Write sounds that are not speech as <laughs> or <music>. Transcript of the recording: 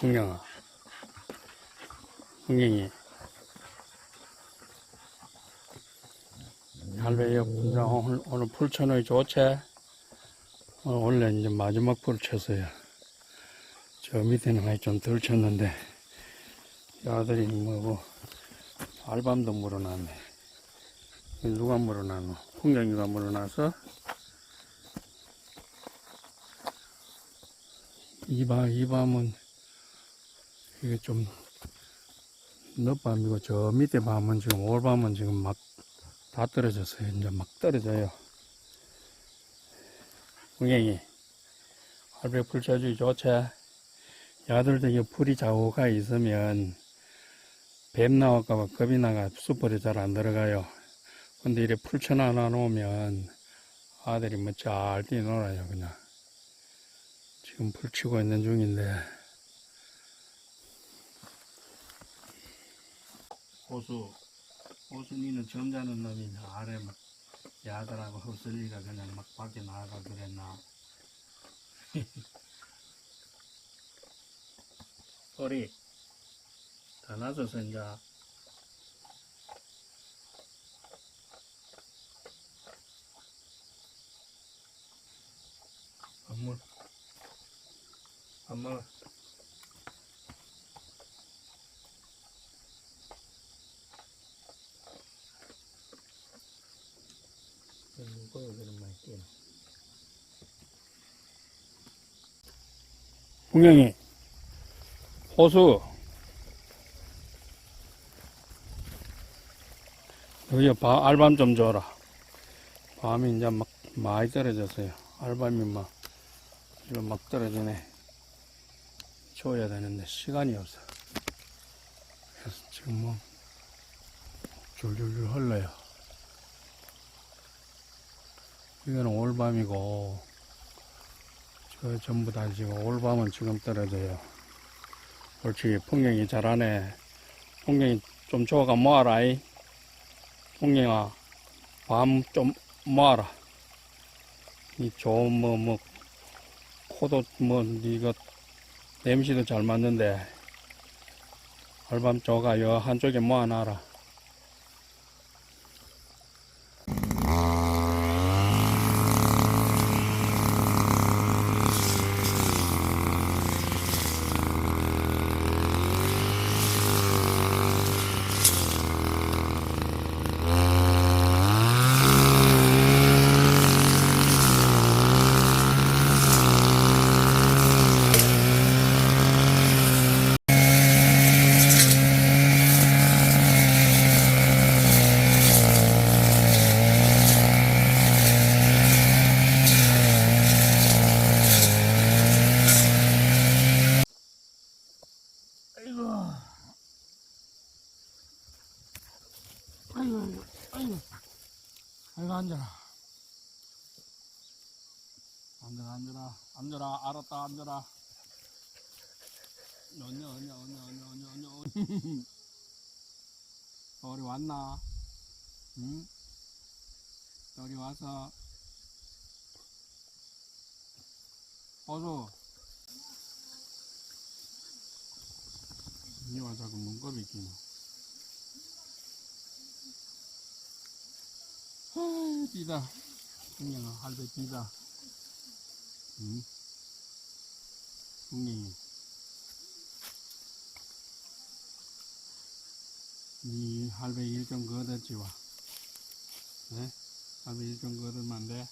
풍경아. 풍경이. 할배야, 오늘, 오늘 풀 쳐놓이 좋지? 오늘 원래 이제 마지막 풀 쳤어요. 저 밑에는 많이 좀 덜 쳤는데, 이 아들이 뭐고, 알밤도 물어놨네. 누가 물어놨노? 풍경이가 물어놔서, 이 밤, 이 밤은, 이게 좀, 늦밤이고, 저 밑에 밤은 지금, 올밤은 지금 막, 다 떨어졌어요. 이제 막 떨어져요. 풀 쳐주기 좋지? 야들도 이 풀이 좌우가 있으면, 뱀 나올까봐 겁이 나가 숯불에 잘안 들어가요. 근데 이래 풀 쳐놔 놓으면, 아들이 뭐 잘 뛰놀아요, 그냥. 지금 풀 치고 있는 중인데. 호수, 호수니는 점잖은 놈이 아래 막 야들하고 흡슬리가 그냥 막 밖에 나가 그랬나. <laughs> 소리, 다 나서서 이제 안물, 안물. 무거워 그런 말 있지. 풍경이 호수. 여기 바, 알밤 좀 줘라. 밤이 이제 막 많이 떨어졌어요. 알밤이 막 이거 막 떨어지네. 줘야 되는데 시간이 없어. 그래서 지금 뭐 줄줄줄 흘러요 이거는 올밤이고 저 전부 다 지금 올밤은 지금 떨어져요. 옳지 풍경이 잘하네. 풍경이 좀 줘가 모아라 이? 풍경아 밤 좀 모아라. 이 좋은 뭐뭐 코도 뭐 이거 냄새도 잘 맞는데 알밤 쪼가 여 한쪽에 모아놔라 아이고 아이고 아이고 아이고 앉아라. 앉아라 앉아라. 앉아라 알았다 앉아라. 언녀 언녀 언녀 언녀 언녀 언녀 언녀 우리 왔나? 응? 우리 와서. 어서. 니와 자꾸 문겁이 끼노 아 비다 풍경아 할배 비다 응? 풍경이 니 할배 일좀 거뒀지 와 네? 할배 일좀 거두면 안 돼?